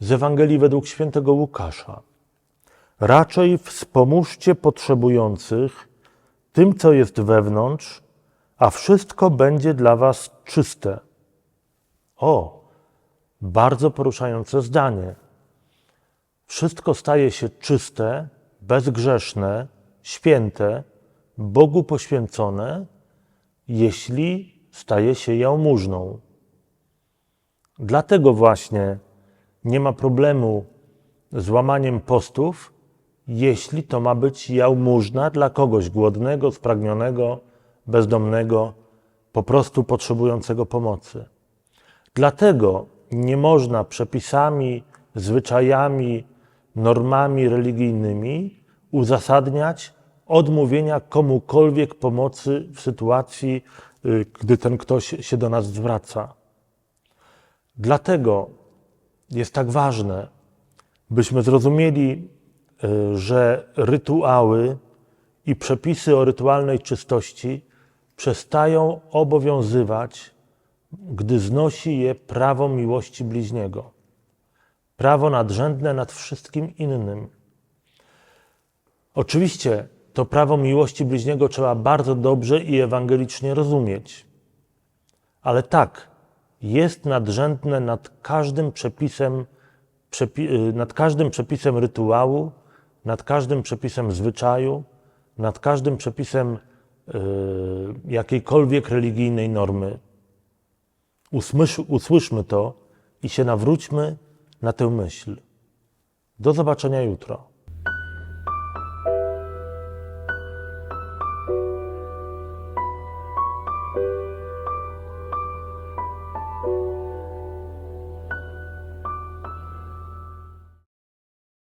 z Ewangelii według świętego Łukasza. Raczej wspomóżcie potrzebujących tym, co jest wewnątrz, a wszystko będzie dla was czyste. O, bardzo poruszające zdanie. Wszystko staje się czyste, bezgrzeszne, święte, Bogu poświęcone, jeśli staje się jałmużną. Dlatego właśnie nie ma problemu z łamaniem postów, jeśli to ma być jałmużna dla kogoś głodnego, spragnionego, bezdomnego, po prostu potrzebującego pomocy. Dlatego nie można przepisami, zwyczajami, normami religijnymi uzasadniać odmówienia komukolwiek pomocy w sytuacji, y, gdy ten ktoś się do nas zwraca. Dlatego jest tak ważne, byśmy zrozumieli, y, że rytuały i przepisy o rytualnej czystości przestają obowiązywać, gdy znosi je prawo miłości bliźniego. Prawo nadrzędne nad wszystkim innym. Oczywiście to prawo miłości bliźniego trzeba bardzo dobrze i ewangelicznie rozumieć. Ale tak, jest nadrzędne nad każdym przepisem, przepi, y, nad każdym przepisem rytuału, nad każdym przepisem zwyczaju, nad każdym przepisem y, jakiejkolwiek religijnej normy. Usłysz, usłyszmy to i się nawróćmy na tę myśl. Do zobaczenia jutro.